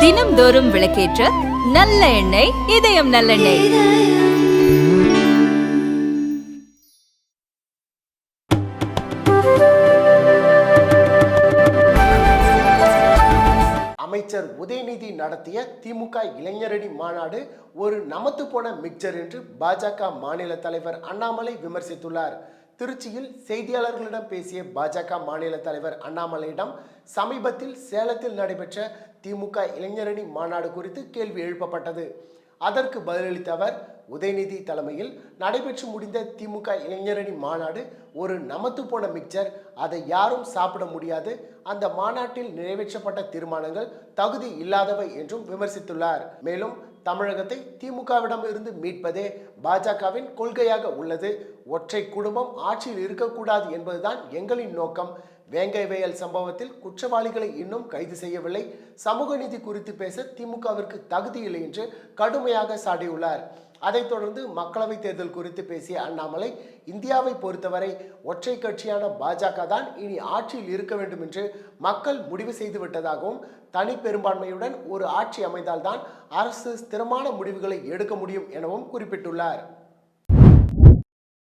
தினம்தோறும் விளக்கேற்ற நல்ல எண்ணெய் இதயம் நல்லெண்ணெய் அமைச்சர் உதயநிதி நடத்திய திமுக இளைஞரணி மாநாடு ஒரு நமத்து போன மிக்சர் என்று பாஜக மாநில தலைவர் அண்ணாமலை விமர்சித்துள்ளார். திருச்சியில் செய்தியாளர்களிடம் பேசிய பாஜக மாநில தலைவர் அண்ணாமலையிடம் சமீபத்தில் சேலத்தில் நடைபெற்ற திமுக இளைஞரணி மாநாடு குறித்து கேள்வி எழுப்பப்பட்டது. அதற்கு பதிலளித்த அவர் உதயநிதி தலைமையில் நடைபெற்று முடிந்த திமுக இளைஞரணி மாநாடு ஒரு நமத்து போன மிக்சர் அதை யாரும் சாப்பிட முடியாது. அந்த மாநாட்டில் நிறைவேற்றப்பட்ட தீர்மானங்கள் தகுதி இல்லாதவை என்றும் விமர்சித்துள்ளார். மேலும் தமிழகத்தை திமுகவிடம் இருந்து மீட்பதே பாஜகவின் கொள்கையாக உள்ளது. ஒற்றை குடும்பம் ஆட்சியில் இருக்கக்கூடாது என்பதுதான் எங்களின் நோக்கம். வேங்கை வயல் சம்பவத்தில் குற்றவாளிகளை இன்னும் கைது செய்யவில்லை. சமூக நீதி குறித்து பேச திமுகவிற்கு தகுதி இல்லை என்று கடுமையாக சாடியுள்ளார். அதைத் தொடர்ந்து மக்களவைத் தேர்தல் குறித்து பேசிய அண்ணாமலை இந்தியாவை பொறுத்தவரை ஒற்றை கட்சியான பாஜக தான் இனி ஆட்சியில் இருக்க வேண்டும் என்று மக்கள் முடிவு செய்து விட்டதாகவும் தனி பெரும்பான்மையுடன் ஒரு ஆட்சி அமைந்தால்தான் அரசு ஸ்திரமான முடிவுகளை எடுக்க முடியும் எனவும் குறிப்பிட்டுள்ளார்.